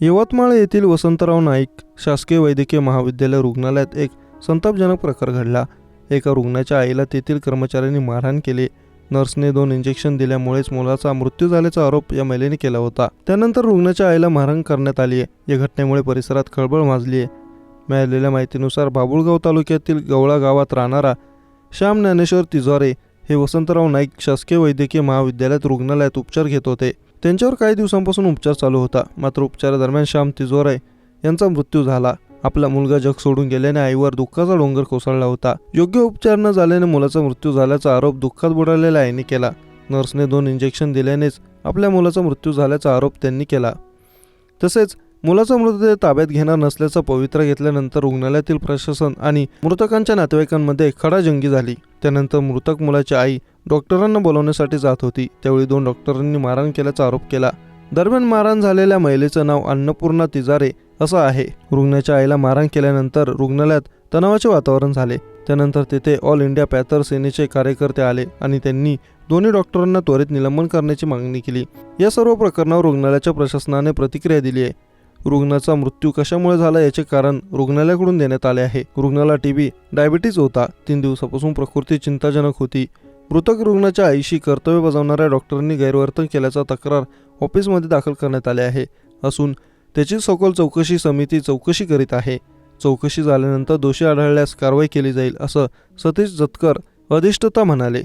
यवतमाळ येथील वसंतराव नाईक शासकीय वैद्यकीय महाविद्यालय रुग्णालयात एक संतापजनक प्रकार घडला. एका रुग्णाच्या आईला तेथील कर्मचाऱ्यांनी मारहाण केली. नर्सने दोन इंजेक्शन दिल्यामुळेच मुलाचा मृत्यू झाल्याचा आरोप या महिलेने केला होता. त्यानंतर रुग्णाच्या आईला मारहाण करण्यात आली आहे या घटनेमुळे परिसरात खळबळ माजली आहे मिळालेल्या माहितीनुसार बाबुळगाव तालुक्यातील गवळा गावात राहणारा श्याम ज्ञानेश्वर तिजोरे हे वसंतराव नाईक शासकीय वैद्यकीय महाविद्यालयात रुग्णालयात उपचार घेत होते. त्यांच्यावर काही दिवसांपासून उपचार चालू होता. मात्र उपचारादरम्यान श्याम तिजोरे यांचा मृत्यू झाला. आपला मुलगा जग सोडून गेल्याने आईवर दुःखाचा डोंगर कोसळला होता. योग्य उपचार न झाल्याने मुलाचा मृत्यू झाल्याचा आरोप दुःखात बुडालेल्या आईने केला. नर्सने दोन इंजेक्शन दिल्यानेच आपल्या मुलाचा मृत्यू झाल्याचा आरोप त्यांनी केला. तसेच मुलाचा मृतदेह ताब्यात घेणार नसल्याचा पवित्रा घेतल्यानंतर रुग्णालयातील प्रशासन आणि मृतकांच्या नातेवाईकांमध्ये खडाजंगी झाली. त्यानंतर मृतक मुलाची आई डॉक्टरांना बोलवण्यासाठी जात होती. त्यावेळी दोन डॉक्टरांनी मारहाण केल्याचा आरोप केला. दरम्यान मारहाण झालेल्या महिलेचं नाव अन्नपूर्णा तिजारे असं आहे. रुग्णाच्या आईला मारहाण केल्यानंतर रुग्णालयात तणावाचे वातावरण झाले. त्यानंतर तेथे ऑल इंडिया पॅथर सेनेचे कार्यकर्ते आले आणि त्यांनी दोन्ही डॉक्टरांना त्वरित निलंबन करण्याची मागणी केली. या सर्व प्रकरणावर रुग्णालयाच्या प्रशासनाने प्रतिक्रिया दिली आहे. रुग्णाचा मृत्यू कशामुळे झाला याचे कारण रुग्णालयाकडून देण्यात आले आहे. रुग्णाला टीबी डायबिटीज होता. तीन दिवसापासून प्रकृती चिंताजनक होती. मृतक रुग्णाच्या आईशी कर्तव्य बजावणाऱ्या डॉक्टरांनी गैरवर्तन केल्याचा तक्रार ऑफिसमध्ये दाखल करण्यात आले आहे. असून त्याची सखोल चौकशी समिती चौकशी करीत आहे. चौकशी झाल्यानंतर दोषी आढळल्यास कारवाई केली जाईल असं सतीश जतकर अधिष्ठता म्हणाले.